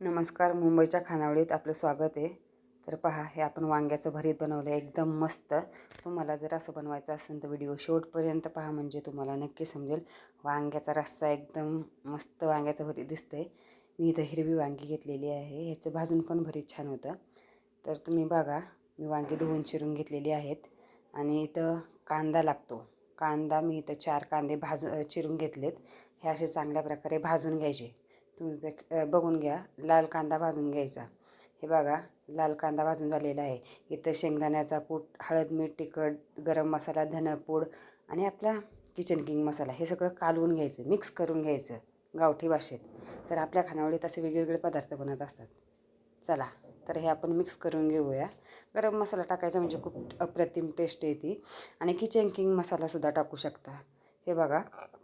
नमस्कार मुंबईच्या खानावळीत आपलं स्वागत आहे. तर पहा हे आपण वांग्याचं भरीत बनवलं आहे एकदम मस्त. तुम्हाला जर असं बनवायचं असेल तर व्हिडिओ शेवटपर्यंत पहा म्हणजे तुम्हाला नक्की समजेल. वांग्याचा रस्सा एकदम मस्त वांग्याचं भरीत दिसतं आहे मी इथं हिरवी वांगी घेतलेली आहे. ह्याचं भाजून पण भरीत छान होतं. तर तुम्ही बघा मी वांगी धुवून चिरून घेतलेली आहेत. आणि इथं कांदा लागतो. कांदा मी इथं चार कांदे भाजू चिरून घेतलेत. हे असे चांगल्या प्रकारे भाजून घ्यायचे. तुम्ही पेट बघून घ्या. लाल कांदा भाजून घ्यायचा. हे बघा लाल कांदा भाजून झालेला आहे. इथं शेंगदाण्याचा कूट हळद मीठ तिखट गरम मसाला धनपूड आणि आपला किचन किंग मसाला. हे सगळं कालवून घ्यायचं मिक्स करून घ्यायचं गावठी भाषेत. तर आपल्या खानावळीत असे वेगवेगळे पदार्थ बनत असतात. चला तर हे आपण मिक्स करून घेऊया. गरम मसाला टाकायचा म्हणजे खूप अप्रतिम टेस्ट येते. आणि किचन किंग मसालासुद्धा टाकू शकता. हे बघा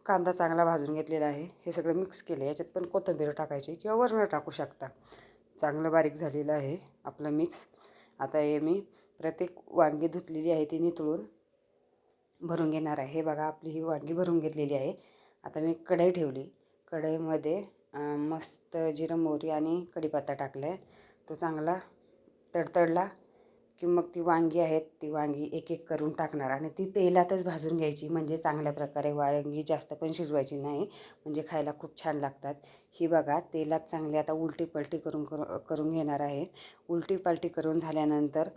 कांदा चांगला भाजून घेतलेला आहे. हे सगळं मिक्स केलं याच्यात पण कोथिंबीर टाकायची किंवा वरणं टाकू शकता. चांगलं बारीक झालेलं आहे आपलं मिक्स आता हे मी प्रत्येक वांगी धुतलेली आहे ती नितळून भरून घेणार आहे. हे बघा आपली ही वांगी भरून घेतलेली आहे. आता मी कढई ठेवली. कढईमध्ये मस्त जिरं मोहरी आणि कढीपत्ता टाकला आहे तो चांगला तडतडला. की मग ती वांगी आहेत ती वांगी एक एक करून टाकणार आणि ती तेलातच भाजून घ्यायची. म्हणजे चांगल्या प्रकारे वांगी जास्त पण शिजवायची नाही म्हणजे खायला खूप छान लागतात. ही बघा तेलात चांगली आता उलटी पलटी करून करून घेणार आहे. उलटी पलटी करून झाल्यानंतर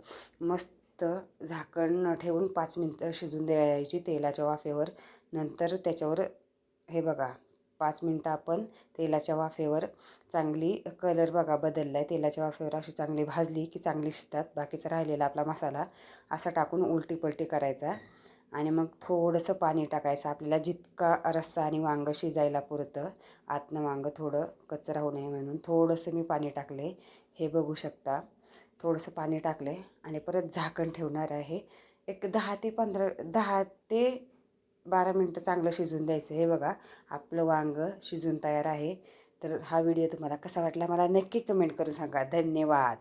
मस्त झाकण ठेवून पाच मिनटं शिजून द्यायची तेलाच्या वाफेवर. नंतर त्याच्यावर हे बघा पाच मिनटं आपण तेलाच्या वाफेवर चांगली कलर बघा बदलला आहे तेलाच्या वाफेवर अशी चांगली भाजली की चांगली शिजतात. बाकीचा राहिलेला आपला मसाला असा टाकून उलटी पलटी करायचा आणि मग थोडंसं पाणी टाकायचं. आपल्याला जितका रस्सा आणि वांगं शिजायला पुरतं आतनं वांगं थोडं कच्चं राहू नये म्हणून थोडंसं मी पाणी टाकले हे बघू शकता. थोडंसं पाणी टाकले आणि परत झाकण ठेवणार आहे. एक दहा ते पंधरा दहा ते बारा मिनटं चांगलं शिजून द्यायचं. हे बघा आपलं वांग शिजून तयार आहे. तर हा व्हिडिओ तुम्हाला कसा वाटला मला नक्की कमेंट करून सांगा. धन्यवाद.